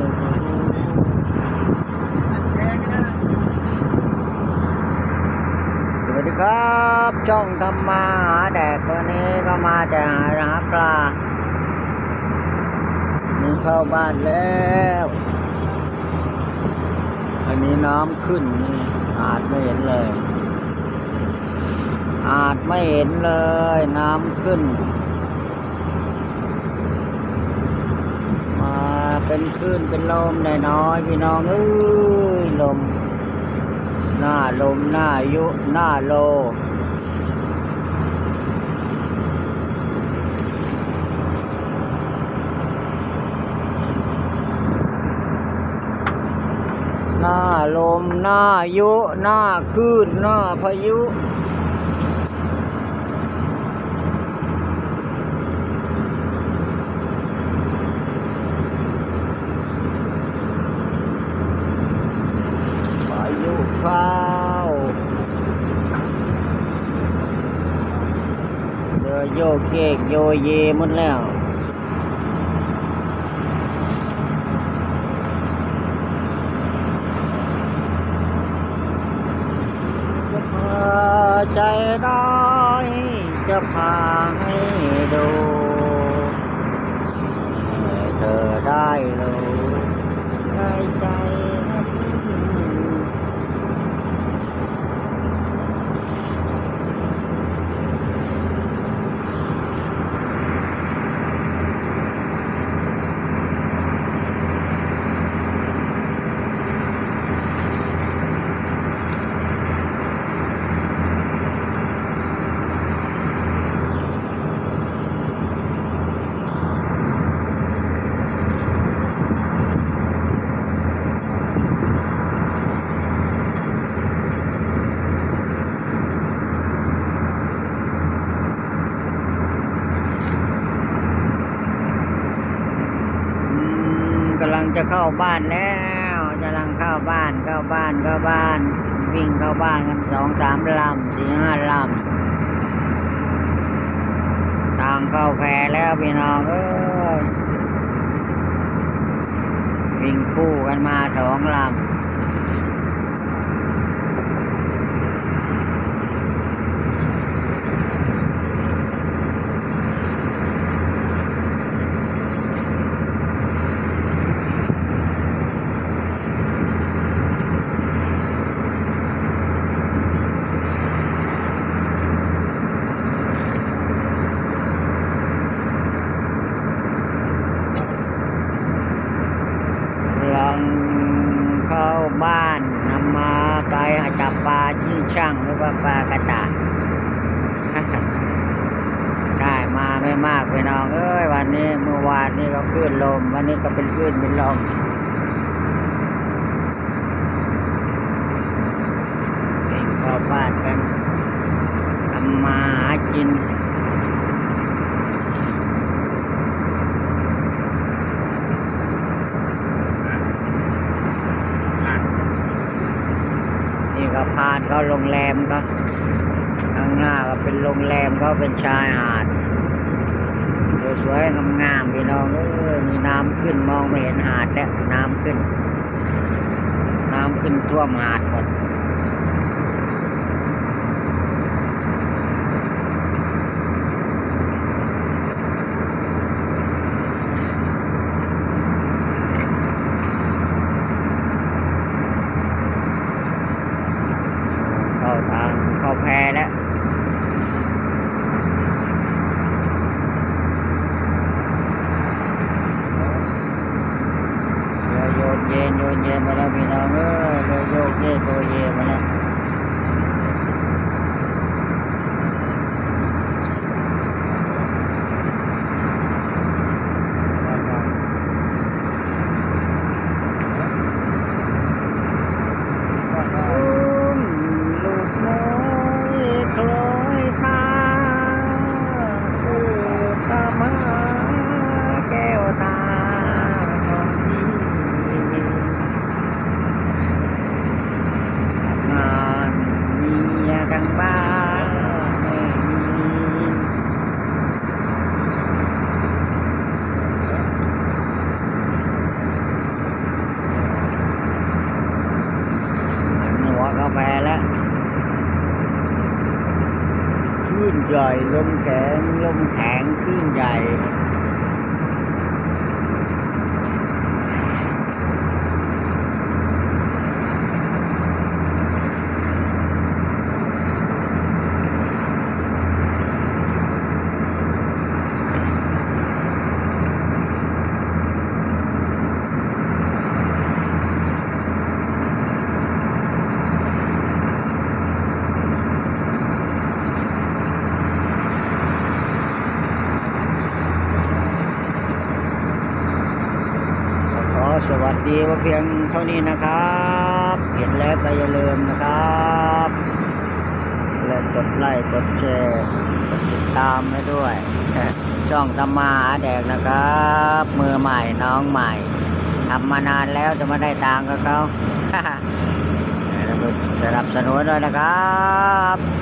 สวัสดีครับ ช่องทำมาหาแดกวันนี้ก็มาจะหาหาปลานี่เข้าบ้านแล้ว อันนี้น้ำขึ้นนี่อาจไม่เห็นเลย อาจไม่เห็นเลย น้ำขึ้น มา เป็นคลื่นเป็นลมน้อยพี่น้องเอ้ยลม หน้าลมหน้ายุหน้าโลหน้าลมหน้ายุหน้าคลื่นหน้าพายุ พายุเข้าเรือ โยกเกกโยเยหมดแล้วจะพาใจร้ายจะพาให้ดู เธอได้รู้ได้ใจนะพี่ อืมกำลังจะ เข้าบ้านแล้วกำลังเข้าบ้านเข้าบ้านเข้าบ้าน วิ่งเข้าบ้านกันสองสามลำสี่ห้าลำทางเข้าแพแล้วพี่น้องเอ้ยวิ่งคู่กันมาสองลำ ลองเข้าบ้านนำมาไป ปลาที่ช่างหรือว่าปลากระตาได้มาไม่มากไปน้องเอ้ยวันนี้เมื่อวานนี้ก็คลื่นลม วันนี้ก็เป็นคลื่นเป็นลมเองเข้าบ้านกันทำมาหากินก็พานเขา โรงแรมก็ข้างหน้าก็เป็นโรงแรมเขาเป็นชายหาดสวยๆงามๆพี่น้องเอ้ยมีน้ำขึ้นมองไม่เห็นหาดแล้วน้ำขึ้น น้ำขึ้นท่วมหาดหมดเข้าทางเข้า แล้วเรือโยนเย็นโยนเย็นมาแล้วพี่น้องเอ้ยเรือโยกเย็นโยเย็นมา ใหญ่ลมแข็งลมแข็งคลื่นใหญ่ ขอสวัส ดีว่าเพียงเท่านี้นะครับ เห็นแล้วก็อย่าลืมนะครับและกดไลค์กดแชร์กดติดตามให้ด้วย ช่องตำมาหาแดกนะครับ มือใหม่น้องใหม่ทำมานานแล้วจะมาได้ตังค์กับเขาสนับสนุนด้วยนะครับ